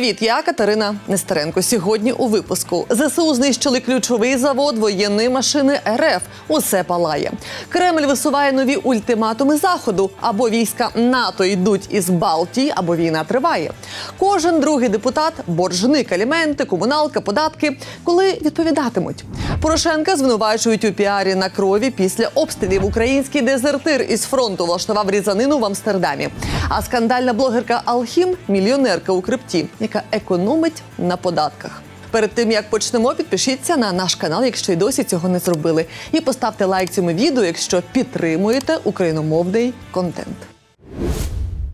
Привіт, я Катерина Нестеренко. Сьогодні у випуску ЗСУ знищили ключовий завод воєнної машини РФ. Усе палає. Кремль висуває нові ультиматуми заходу. Або війська НАТО йдуть із Балтії, або війна триває. Кожен другий депутат боржник, аліменти, комуналка, податки. Коли відповідатимуть, Порошенка звинувачують у піарі на крові після обстрілів. Український дезертир із фронту влаштував різанину в Амстердамі. А скандальна блогерка Алхім мільйонерка у крипті, яка економить на податках. Перед тим як почнемо, підпишіться на наш канал, якщо й досі цього не зробили, і поставте лайк цьому відео, якщо підтримуєте україномовний контент.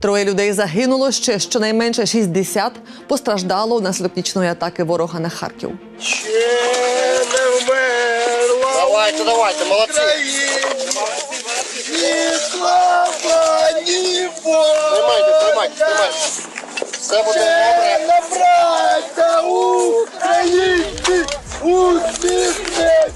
Троє людей загинуло ще щонайменше 60 постраждало внаслідок нічної атаки ворога на Харків. Ще не вмерла Давайте, давайте, молодці. Ні слава, ні. Тримайте, тримайте, тримайте. Все буде добре. Ще на українці усміхнеться.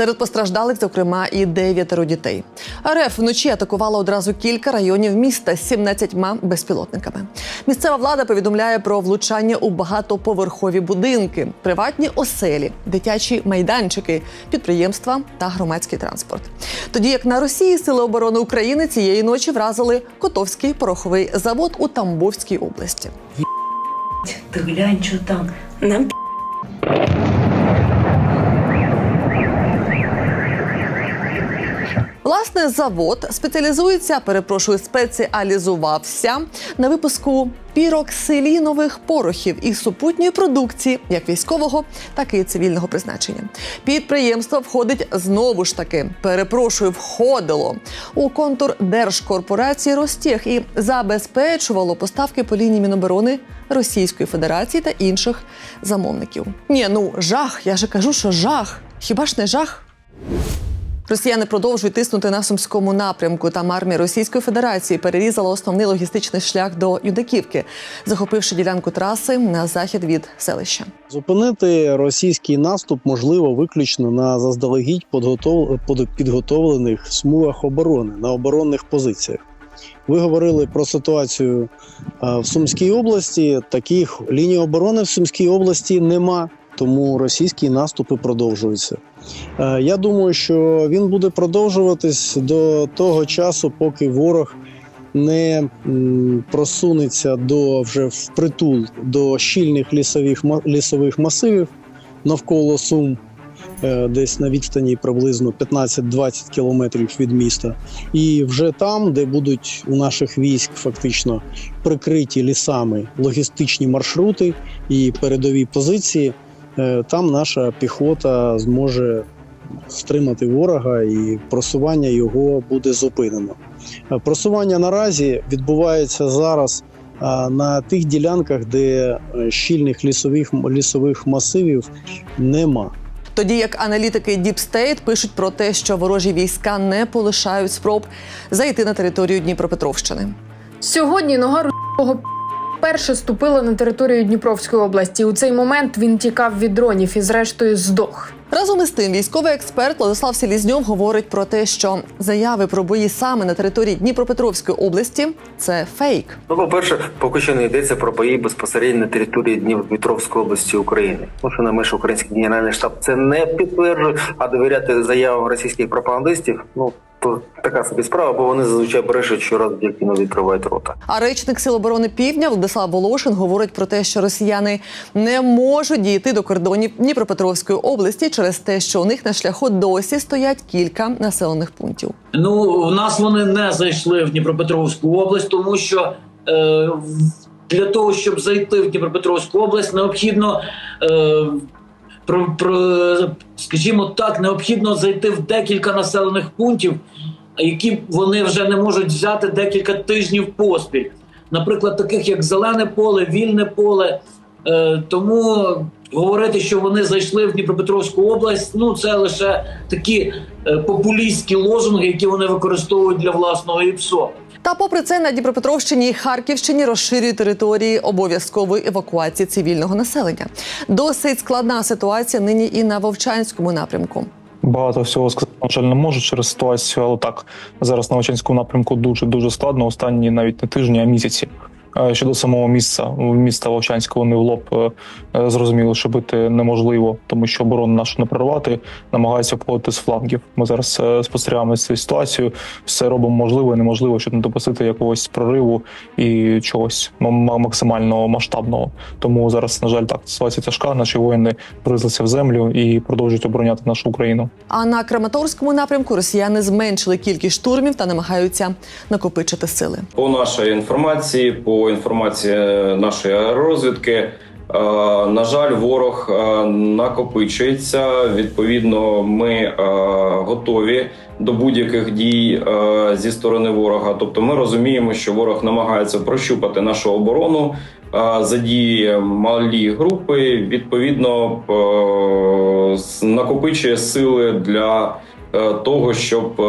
Серед постраждалих, зокрема, і дев'ятеро дітей. РФ вночі атакувала одразу кілька районів міста з 17 безпілотниками. Місцева влада повідомляє про влучання у багатоповерхові будинки, приватні оселі, дитячі майданчики, підприємства та громадський транспорт. Тоді як на Росії сили оборони України цієї ночі вразили Котовський пороховий завод у Тамбовській області. Ти глянь, що там. Нам Власне, завод спеціалізується, перепрошую, спеціалізувався на випуску піроксилінових порохів і супутньої продукції, як військового, так і цивільного призначення. Підприємство входить знову ж таки, перепрошую, входило у контур держкорпорації Ростех і забезпечувало поставки по лінії Міноборони Російської Федерації та інших замовників. Ні, ну жах, я же кажу, що жах. Хіба ж не жах? Росіяни продовжують тиснути на сумському напрямку. Там армія Російської Федерації перерізала основний логістичний шлях до Юдаківки, захопивши ділянку траси на захід від селища. Зупинити російський наступ можливо виключно на заздалегідь підготов- підготовлених смугах оборони на оборонних позиціях. Ви говорили про ситуацію в Сумській області. Таких ліній оборони в Сумській області нема, тому російські наступи продовжуються. Е, Я думаю, що він буде продовжуватись до того часу, поки ворог не просунеться до вже впритул до щільних лісових лісових масивів навколо Сум, е, десь на відстані приблизно 15-20 кілометрів від міста, і вже там, де будуть у наших військ фактично прикриті лісами логістичні маршрути і передові позиції, там наша піхота зможе стримати ворога, і просування його буде зупинено. Е, Просування наразі відбувається зараз на тих ділянках, де е, щільних лісових лісових масивів нема. Тоді як аналітики Deep State пишуть про те, що ворожі війська не полишають спроб зайти на територію Дніпропетровщини. Сьогодні нога руського перше ступила на територію Дніпровської області. У цей момент він тікав від дронів і, зрештою, здох. Разом із тим, військовий експерт Владислав Селізньов говорить про те, що заяви про бої саме на території Дніпропетровської області це фейк. Ну, по-перше, поки що не йдеться про бої безпосередньо на території Дніпропетровської області України. Тому що на межі український генеральний штаб це не підтверджує, а довіряти заявам російських пропагандистів, ну то така собі справа, бо вони зазвичай брешуть щоразу, як не відкривають рота. А речник Сил оборони Півдня Владислав Волошин говорить про те, що росіяни не можуть дійти до кордонів Дніпропетровської області через те, що у них на шляху досі стоять кілька населених пунктів. Ну, у нас вони не зайшли в Дніпропетровську область, тому що е, для того, щоб зайти в Дніпропетровську область, необхідно, е, про, про, скажімо так, необхідно зайти в декілька населених пунктів, які вони вже не можуть взяти декілька тижнів поспіль. Наприклад, таких як Зелене поле, Вільне поле. Е, тому говорити, що вони зайшли в Дніпропетровську область, ну це лише такі е, популістські лозунги, які вони використовують для власного ІПСО. Та, попри це, на Дніпропетровщині і Харківщині розширюють території обов'язкової евакуації цивільного населення. Досить складна ситуація нині і на Вовчанському напрямку. Багато всього сказати, на жаль, не можу через ситуацію, але так зараз на Очанському напрямку дуже дуже складно. Останні навіть не тижні, а місяці. Щодо самого місця міста Вовчанська, вони в лоб е, е, зрозуміли, що бити неможливо, тому що оборону нашу не прорвати, намагаються обходити з флангів. Ми зараз е, спостерігаємо цю ситуацію. Все робимо можливе і неможливо, щоб не допустити якогось прориву і чогось максимально масштабного. Тому зараз, на жаль, так ситуація тяжка. Наші воїни вризлися в землю і продовжують обороняти нашу Україну. А на Краматорському напрямку росіяни зменшили кількість штурмів та намагаються накопичити сили. По нашій інформації, по інформації нашої аеророзвідки, е, на жаль, ворог е, накопичується. Відповідно, ми е, готові до будь-яких дій зі сторони ворога. Тобто, ми розуміємо, що ворог намагається прощупати нашу оборону. Задіє малі групи, відповідно накопичує сили для того, щоб е,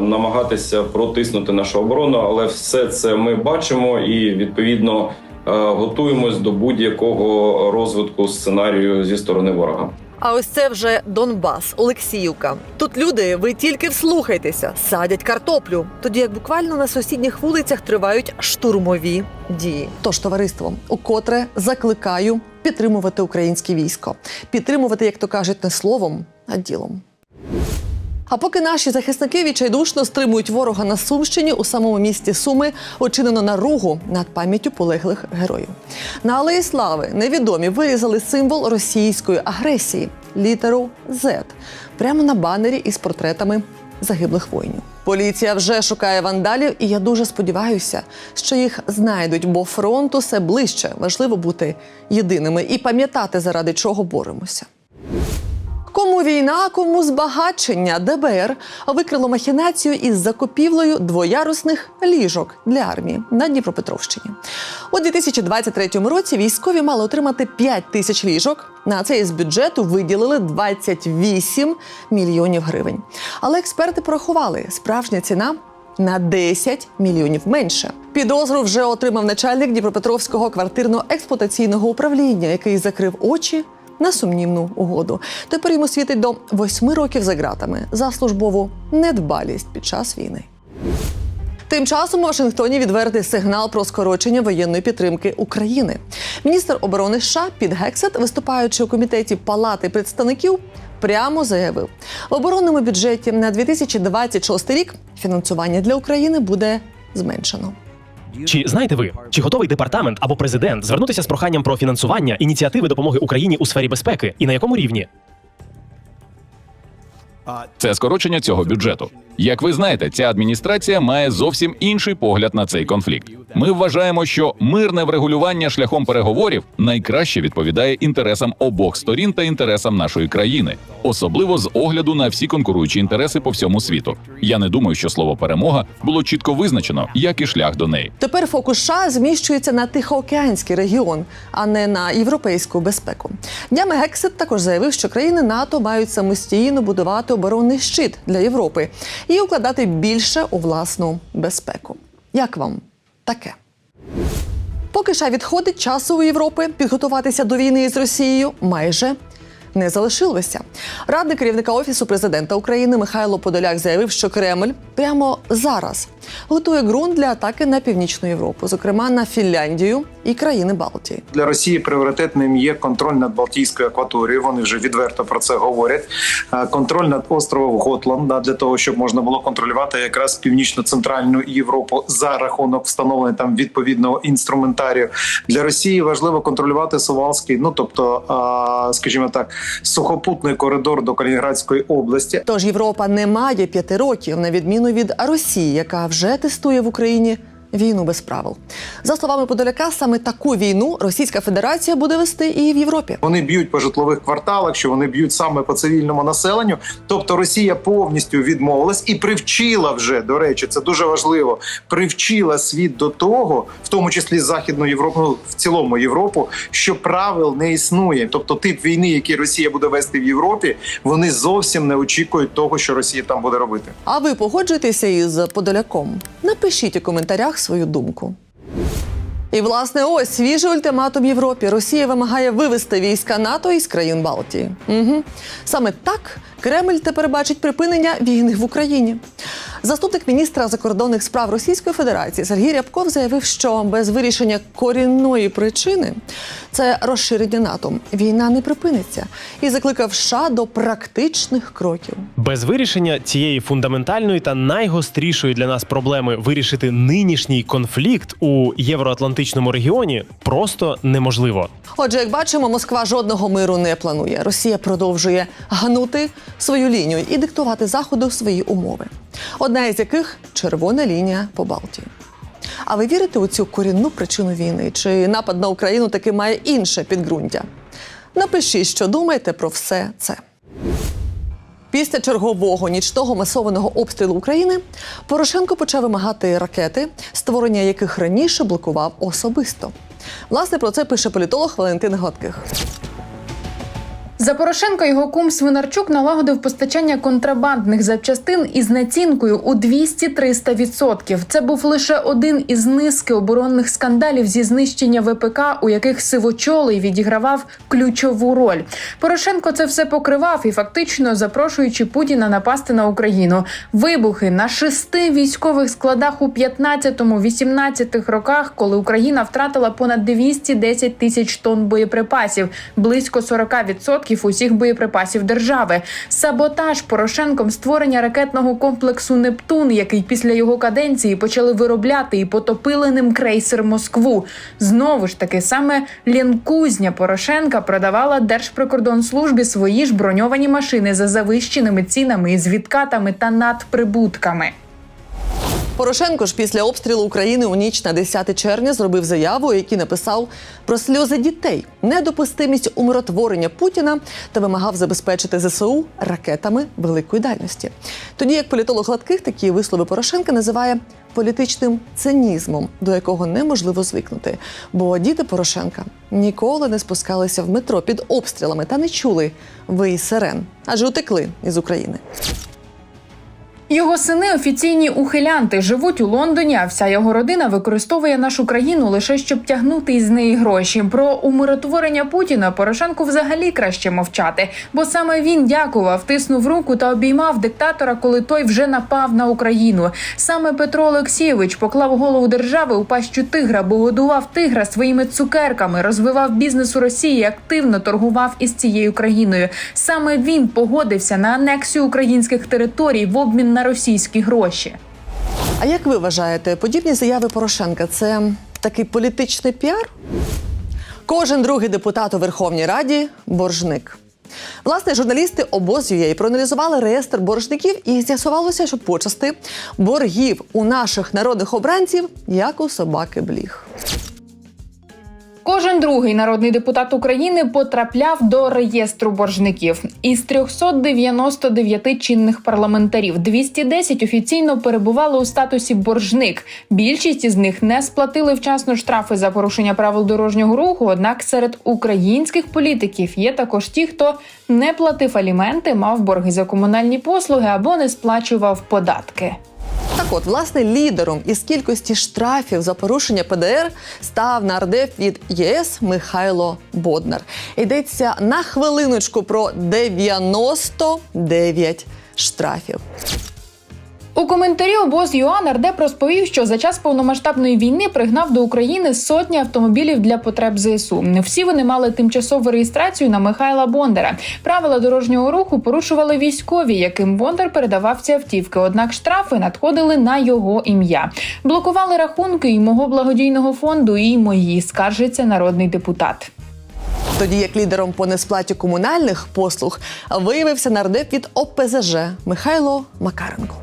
намагатися протиснути нашу оборону, але все це ми бачимо і відповідно е, готуємось до будь-якого розвитку сценарію зі сторони ворога. А ось це вже Донбас, Олексіївка. Тут люди, ви тільки вслухайтеся, садять картоплю. Тоді як буквально на сусідніх вулицях тривають штурмові дії. Тож, товариство, укотре закликаю підтримувати українське військо, підтримувати, як то кажуть, не словом, а ділом. А поки наші захисники відчайдушно стримують ворога на Сумщині у самому місті Суми очинено наругу над пам'яттю полеглих героїв. На алеї слави невідомі вирізали символ російської агресії літеру Z прямо на банері із портретами загиблих воїнів. Поліція вже шукає вандалів, і я дуже сподіваюся, що їх знайдуть, бо фронт усе ближче. Важливо бути єдиними і пам'ятати, заради чого боремося. Кому війна, кому збагачення ДБР викрило махінацію із закупівлею двоярусних ліжок для армії на Дніпропетровщині. У 2023 році військові мали отримати 5 тисяч ліжок. На це із бюджету виділили 28 мільйонів гривень. Але експерти порахували, справжня ціна на 10 мільйонів менше. Підозру вже отримав начальник Дніпропетровського квартирно-експлуатаційного управління, який закрив очі на сумнівну угоду. Тепер йому світить до восьми років за ґратами за службову недбалість під час війни. Тим часом у Вашингтоні відвертий сигнал про скорочення воєнної підтримки України. Міністр оборони США Піт Гексет, виступаючи у комітеті Палати представників, прямо заявив: в оборонному бюджеті на 2026 рік фінансування для України буде зменшено. Чи знаєте ви, чи готовий департамент або президент звернутися з проханням про фінансування ініціативи допомоги Україні у сфері безпеки і на якому рівні? Це скорочення цього бюджету. Як ви знаєте, ця адміністрація має зовсім інший погляд на цей конфлікт. Ми вважаємо, що мирне врегулювання шляхом переговорів найкраще відповідає інтересам обох сторін та інтересам нашої країни, особливо з огляду на всі конкуруючі інтереси по всьому світу. Я не думаю, що слово перемога було чітко визначено, як і шлях до неї. Тепер фокус США зміщується на Тихоокеанський регіон, а не на європейську безпеку. Днями Гексет також заявив, що країни НАТО мають самостійно будувати оборонний щит для Європи і укладати більше у власну безпеку. Як вам таке? Поки США відходить часу у Європи підготуватися до війни з Росією майже не залишилося. Радник керівника офісу президента України Михайло Подоляк заявив, що Кремль прямо зараз готує ґрунт для атаки на північну Європу, зокрема на Фінляндію і країни Балтії. Для Росії пріоритетним є контроль над Балтійською акваторією. Вони вже відверто про це говорять. Контроль над островом Готланд для того, щоб можна було контролювати якраз північно-центральну Європу за рахунок встановлення там відповідного інструментарію. Для Росії важливо контролювати Сувалський, ну тобто, скажімо так, сухопутний коридор до Калінінградської області. Тож Європа не має п'яти років, на відміну від Росії, яка вже тестує в Україні війну без правил. За словами Подоляка, саме таку війну Російська Федерація буде вести і в Європі. Вони б'ють по житлових кварталах, що вони б'ють саме по цивільному населенню. Тобто Росія повністю відмовилась і привчила вже до речі, це дуже важливо. Привчила світ до того, в тому числі Західну Європу, в цілому Європу, що правил не існує. Тобто, тип війни, який Росія буде вести в Європі, вони зовсім не очікують того, що Росія там буде робити. А ви погоджуєтеся із Подоляком? Напишіть у коментарях свою думку. І власне ось свіжий ультиматум Європі. Росія вимагає вивести війська НАТО із країн Балтії. Угу. Саме так Кремль тепер бачить припинення війни в Україні. Заступник міністра закордонних справ Російської Федерації Сергій Рябков заявив, що без вирішення корінної причини це розширення НАТО війна не припиниться, і закликав США до практичних кроків. Без вирішення цієї фундаментальної та найгострішої для нас проблеми вирішити нинішній конфлікт у євроатлантичному регіоні просто неможливо. Отже, як бачимо, Москва жодного миру не планує. Росія продовжує гнути свою лінію і диктувати заходу свої умови. Одна із яких червона лінія по Балтії. А ви вірите у цю корінну причину війни? Чи напад на Україну таки має інше підґрунтя? Напишіть, що думаєте про все це. Після чергового нічного масованого обстрілу України Порошенко почав вимагати ракети, створення яких раніше блокував особисто. Власне, про це пише політолог Валентин Гладких. За Порошенка його кум Свинарчук налагодив постачання контрабандних запчастин із націнкою у 200-300%. Це був лише один із низки оборонних скандалів зі знищення ВПК, у яких сивочолий відігравав ключову роль. Порошенко це все покривав і фактично запрошуючи Путіна напасти на Україну. Вибухи на шести військових складах у 15-18 роках, коли Україна втратила понад 210 тисяч тонн боєприпасів, близько 40% усіх боєприпасів держави. Саботаж Порошенком створення ракетного комплексу Нептун, який після його каденції почали виробляти і потопили ним крейсер Москву. Знову ж таки, саме Лєнкузня Порошенка продавала Держприкордонслужбі свої ж броньовані машини за завищеними цінами із відкатами та надприбутками. Порошенко ж після обстрілу України у ніч на 10 червня зробив заяву, у якій написав про сльози дітей, недопустимість умиротворення Путіна та вимагав забезпечити ЗСУ ракетами великої дальності. Тоді як політолог Гладких такі вислови Порошенка називає політичним цинізмом, до якого неможливо звикнути. Бо діти Порошенка ніколи не спускалися в метро під обстрілами та не чули вий сирен, адже утекли із України. Його сини офіційні ухилянти живуть у Лондоні, а вся його родина використовує нашу країну лише щоб тягнути із неї гроші. Про умиротворення Путіна Порошенку взагалі краще мовчати, бо саме він дякував, тиснув руку та обіймав диктатора, коли той вже напав на Україну. Саме Петро Олексійович поклав голову держави у пащу тигра, бо годував тигра своїми цукерками, розвивав бізнес у Росії, активно торгував із цією країною. Саме він погодився на анексію українських територій в обмін на російські гроші. А як ви вважаєте, подібні заяви Порошенка це такий політичний піар? Кожен другий депутат у Верховній Раді боржник. Власне, журналісти обоз.ua проаналізували реєстр боржників і з'ясувалося, що почасти боргів у наших народних обранців як у собаки бліг. Кожен другий народний депутат України потрапляв до реєстру боржників. Із 399 чинних парламентарів 210 офіційно перебували у статусі боржник. Більшість із них не сплатили вчасно штрафи за порушення правил дорожнього руху. Однак серед українських політиків є також ті, хто не платив аліменти, мав борги за комунальні послуги або не сплачував податки. От, власне, лідером із кількості штрафів за порушення ПДР став нардеп від ЄС Михайло Боднар. Йдеться на хвилиночку про 99 штрафів. У коментарі обоз ЮА нардеп розповів, що за час повномасштабної війни пригнав до України сотні автомобілів для потреб ЗСУ. Не всі вони мали тимчасову реєстрацію на Михайла Бондара. Правила дорожнього руху порушували військові, яким Бондар передавав ці автівки. Однак штрафи надходили на його ім'я. Блокували рахунки і мого благодійного фонду, і мої скаржиться народний депутат. Тоді як лідером по несплаті комунальних послуг виявився нардеп від ОПЗЖ Михайло Макаренко.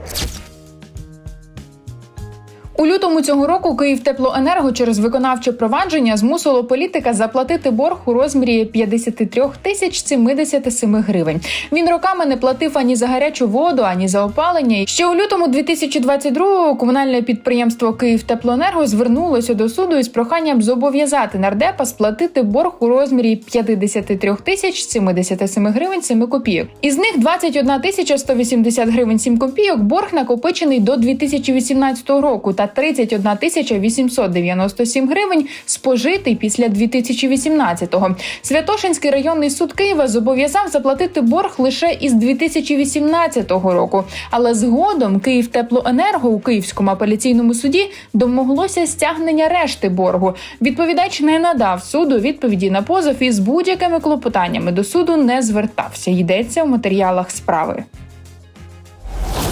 У лютому цього року Київтеплоенерго через виконавче провадження змусило політика заплатити борг у розмірі 53 тисяч 77 гривень. Він роками не платив ані за гарячу воду, ані за опалення. Ще у лютому 2022-го комунальне підприємство Київтеплоенерго звернулося до суду із проханням зобов'язати нардепа сплатити борг у розмірі 53 тисяч 77 гривень 7 копійок. Із них 21 тисяча 180 гривень 7 копійок борг накопичений до 2018 року та та 31 тисяча 897 гривень спожитий після 2018-го. Святошинський районний суд Києва зобов'язав заплатити борг лише із 2018 року. Але згодом Київтеплоенерго у Київському апеляційному суді домоглося стягнення решти боргу. Відповідач не надав суду відповіді на позов і з будь-якими клопотаннями до суду не звертався. Йдеться в матеріалах справи.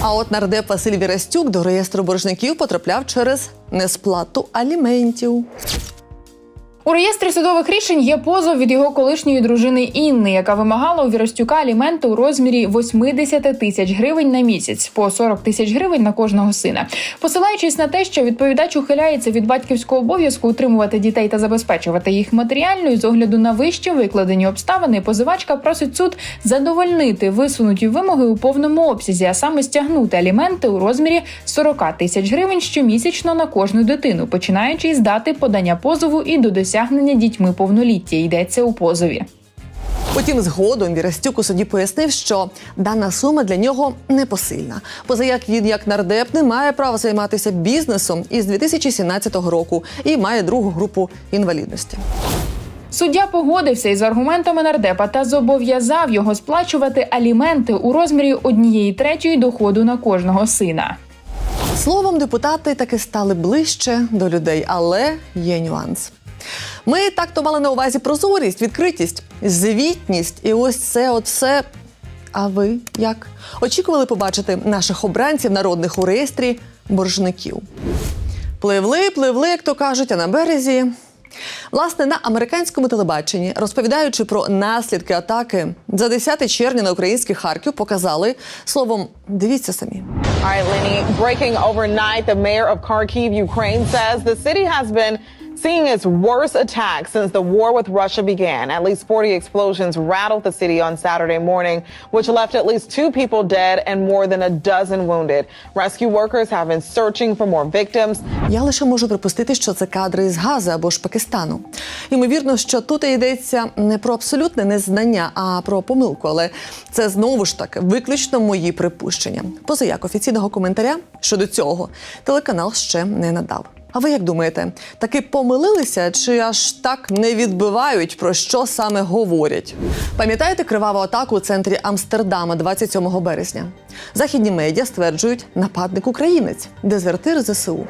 А от нардеп Василь Вірастюк до реєстру боржників потрапляв через несплату аліментів. У реєстрі судових рішень є позов від його колишньої дружини Інни, яка вимагала у Віростюка аліменти у розмірі 80 тисяч гривень на місяць, по 40 тисяч гривень на кожного сина. Посилаючись на те, що відповідач ухиляється від батьківського обов'язку утримувати дітей та забезпечувати їх матеріально, і з огляду на вище викладені обставини, позивачка просить суд задовольнити висунуті вимоги у повному обсязі, а саме стягнути аліменти у розмірі 40 тисяч гривень щомісячно на кожну дитину, починаючи із дати подання позову і до досягнення дітьми повноліття. Йдеться у позові. Потім згодом Вірастюк у суді пояснив, що дана сума для нього непосильна. Поза як він, як нардеп, не має права займатися бізнесом із 2017 року і має другу групу інвалідності. Суддя погодився із аргументами нардепа та зобов'язав його сплачувати аліменти у розмірі однієї третьої доходу на кожного сина. Словом, депутати таки стали ближче до людей, але є нюанс. Ми так то мали на увазі прозорість, відкритість, звітність і ось це от все. А ви як? Очікували побачити наших обранців народних у реєстрі боржників? Пливли, пливли, як то кажуть, а на березі. Власне, на американському телебаченні, розповідаючи про наслідки атаки за 10 червня на український Харків, показали словом, дивіться самі. All right, Lenny, breaking overnight, the mayor of Kharkiv, Ukraine says the city has been seeing its worst attack since the war with Russia began. At least 40 explosions rattled the city on Saturday morning, which left at least two people dead and more than a dozen wounded. Rescue workers have been searching for more victims. Я лише можу припустити, що це кадри з Гази або ж Пакистану. Ймовірно, що тут йдеться не про абсолютне незнання, а про помилку. Але це знову ж таки виключно мої припущення. Поза як офіційного коментаря щодо цього телеканал ще не надав. А ви як думаєте, таки помилилися чи аж так не відбивають про що саме говорять? Пам'ятаєте криваву атаку у центрі Амстердама 27 березня? Західні медіа стверджують нападник українець, дезертир ЗСУ.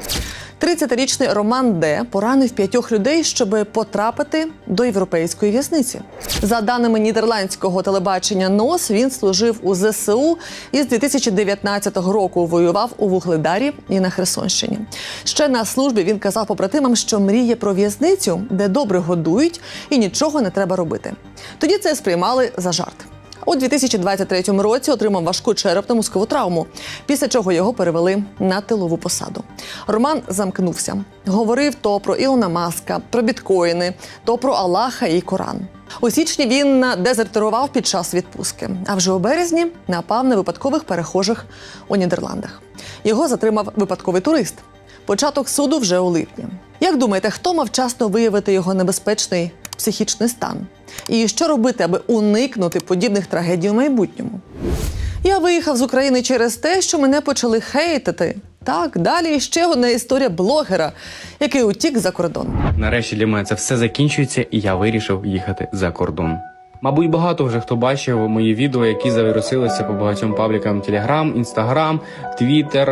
30-річний Роман Д поранив п'ятьох людей, щоб потрапити до європейської в'язниці. За даними нідерландського телебачення НОС, він служив у ЗСУ і з 2019 року воював у Вугледарі і на Херсонщині. Ще на службі він казав побратимам, що мріє про в'язницю, де добре годують і нічого не треба робити. Тоді це сприймали за жарт. У 2023 році отримав важку черепно мозкову травму, після чого його перевели на тилову посаду. Роман замкнувся. Говорив то про Ілона Маска, про біткоїни, то про Аллаха і Коран. У січні він дезертирував під час відпустки, а вже у березні напав на випадкових перехожих у Нідерландах. Його затримав випадковий турист. Початок суду вже у липні. Як думаєте, хто мав вчасно виявити його небезпечний психічний стан? І що робити, аби уникнути подібних трагедій у майбутньому? Я виїхав з України через те, що мене почали хейтити. Так, далі ще одна історія блогера, який утік за кордон. Нарешті для мене це все закінчується, і я вирішив їхати за кордон. Мабуть, багато вже хто бачив мої відео, які завірусилися по багатьом паблікам Telegram, Instagram, Twitter,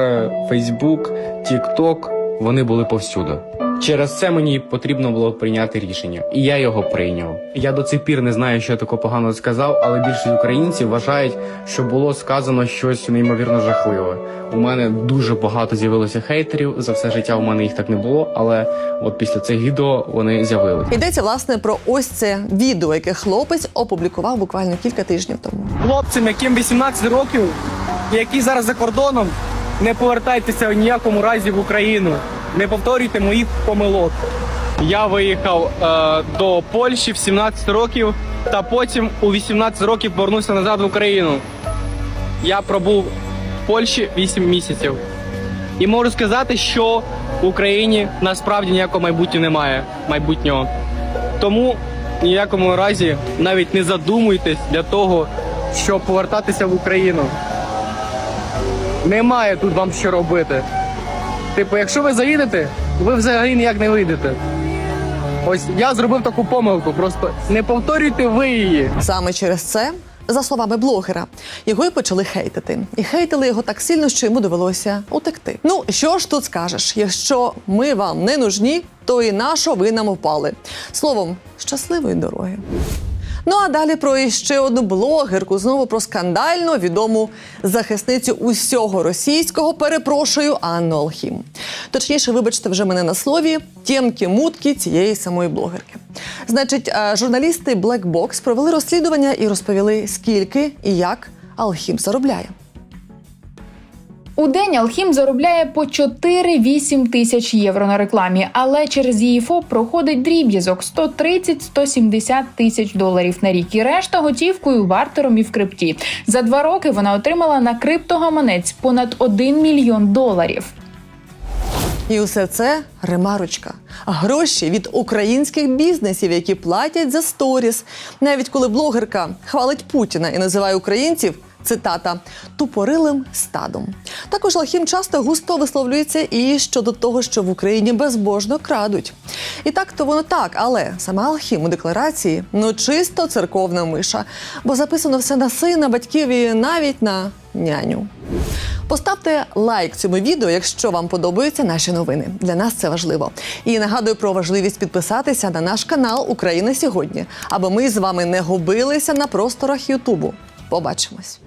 Facebook, TikTok. Вони були повсюди. Через це мені потрібно було прийняти рішення, і я його прийняв. Я до цих пір не знаю, що я такого поганого сказав, але більшість українців вважають, що було сказано щось неймовірно жахливе. У мене дуже багато з'явилося хейтерів. За все життя у мене їх так не було, але от після цих відео вони з'явилися. Йдеться власне про ось це відео, яке хлопець опублікував буквально кілька тижнів тому. хлопцям, яким 18 років, які зараз за кордоном, не повертайтеся в ніякому разі в Україну. Не повторюйте моїх помилок. Я виїхав е, до Польщі в 17 років, та потім у 18 років повернувся назад в Україну. Я пробув в Польщі 8 місяців. І можу сказати, що в Україні насправді ніякого майбутнього немає майбутнього. Тому ніякому разі навіть не задумуйтесь для того, щоб повертатися в Україну. Немає тут вам що робити. Типу, якщо ви заїдете, ви взагалі ніяк не вийдете. Ось я зробив таку помилку, просто не повторюйте ви її. Саме через це, за словами блогера, його і почали хейтити. І хейтили його так сильно, що йому довелося утекти. Ну що ж тут скажеш? Якщо ми вам не нужні, то і на що ви нам впали. Словом, щасливої дороги. Ну а далі про іще одну блогерку, знову про скандально відому захисницю усього російського. Перепрошую Анну Алхім. Точніше, вибачте вже мене на слові тємки мутки цієї самої блогерки. Значить, е, журналісти Black Box провели розслідування і розповіли, скільки і як Алхім заробляє. У день Алхім заробляє по 4-8 тисяч євро на рекламі, але через її ФОП проходить дріб'язок 130-170 тисяч доларів на рік. І решта готівкою, бартером і в крипті. За два роки вона отримала на криптогаманець понад 1 мільйон доларів. І усе це ремарочка. Гроші від українських бізнесів, які платять за сторіс. Навіть коли блогерка хвалить Путіна і називає українців. Цитата тупорилим стадом. Також Лахім часто густо висловлюється і щодо того, що в Україні безбожно крадуть. І так то воно так, але сама Алхім у декларації ну чисто церковна миша, бо записано все на сина, батьків і навіть на няню. Поставте лайк цьому відео, якщо вам подобаються наші новини. Для нас це важливо. І нагадую про важливість підписатися на наш канал Україна сьогодні, аби ми з вами не губилися на просторах Ютубу. Побачимось.